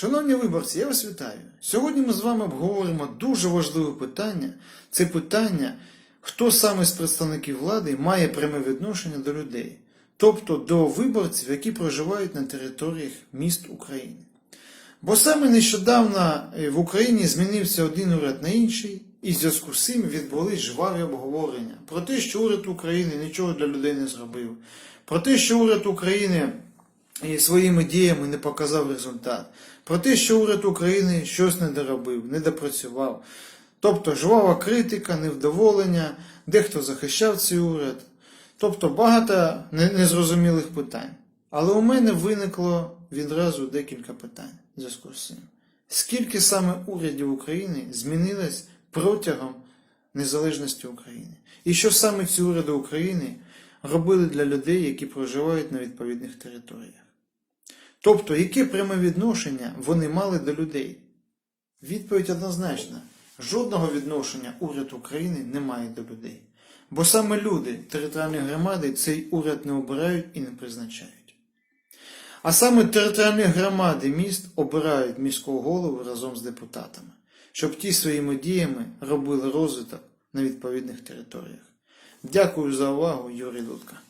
Шановні виборці, я вас вітаю. Сьогодні ми з вами обговоримо дуже важливе питання. Це питання, хто саме з представників влади має пряме відношення до людей, тобто до виборців, які проживають на територіях міст України. Бо саме нещодавно е, в Україні змінився один уряд на інший, і в зв'язку з цим відбулись жваві обговорення про те, що уряд України нічого для людей не зробив, про те, що уряд України і своїми діями не показав результат, про те, що уряд України щось не доробив, не допрацював. Тобто жвава критика, невдоволення, дехто захищав цей уряд, тобто багато незрозумілих питань. Але у мене виникло відразу декілька питань в зв'язку з цим. Скільки саме урядів України змінилось протягом незалежності України? І що саме ці уряди України робили для людей, які проживають на відповідних територіях? Тобто, яке пряме відношення вони мали до людей? Відповідь однозначна: жодного відношення уряд України не має до людей. Бо саме люди територіальної громади цей уряд не обирають і не призначають. А саме територіальні громади міст обирають міського голову разом з депутатами, щоб ті своїми діями робили розвиток на відповідних територіях. Дякую за увагу, Юрій Дудка.